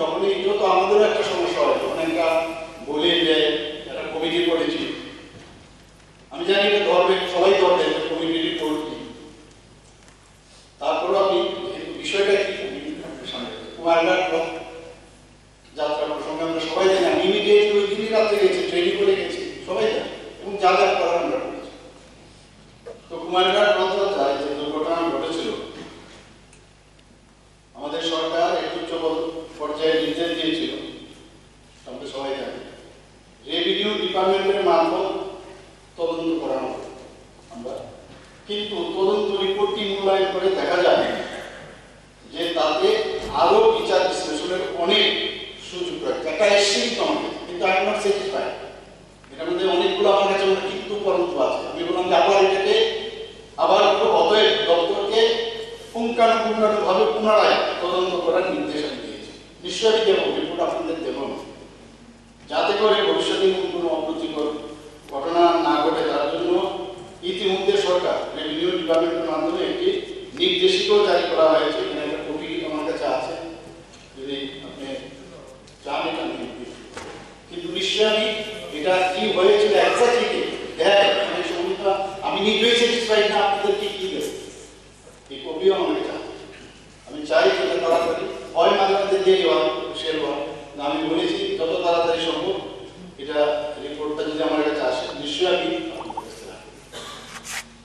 যখনই এটা তো আমাদেরও একটা সমস্যা হয় যখন একটা বলি যে, একটা কমিটি করেছি। আমি জানি এটা ধরবে সবাই ধরবে কমিটি রিপোর্ট কি তারপরে আমি বিষয়টা কি কুমারঘাট যাত্রা প্রসঙ্গে আমরা সবাই জানি, আমি ইমিডিয়েটলি ওই দিনই রাত্রে গেছি ট্রেনিং করে গেছি, সবাই জানি। এবং যা যা করার আমরা করেছি। তো কুমারঘাট রথযাত্রায় যে দুর্ঘটনা ঘটেছিল আমাদের সরকার একটু উচ্চ পর্যায়ে নির্দেশ দিয়েছিল আমরা সবাই জানি রেভিনিউ ডিপার্টমেন্টের মারফত তদন্ত করানো আমরা কিন্তু তদন্ত রিপোর্টটি মূল্যায়ন করে দেখা যায় যে তাতে আরও বিচার বিশ্লেষণের অনেক সুযোগ রয়েছে। একটা এসেই কিন্তু আই এম নট স্যাটিসফাইড এটার মধ্যে অনেকগুলো আমার কাছে মনে কিন্তু পরন্তু আছে। আমি বললাম যে আবার এটাকে আবার অতএব দপ্তরকে পুঙ্খানুপুঙ্খানুভাবে পুনরায় তদন্ত করার নির্দেশ আমি দিয়েছি। নিশ্চয়ই দেবো, রিপোর্ট আপনাদের দেবো যাতে করে ভবিষ্যতে ডিপার্টমেন্টের মাধ্যমে একটি নির্দেশিকাও জারি করা হয়েছে, এখানে একটা কপি আমার কাছে আছে, যদি আপনি চান এটা কিন্তু নিশ্চয়ই আমি এটা কি হয়েছিল একসাথে দেখ আমি সময় আমি নিজেই স্যাটিসফাইড না, আপনাদের কি কি দেবো? এই কপিও আমার কাছে আমি চাই যেটা তাড়াতাড়ি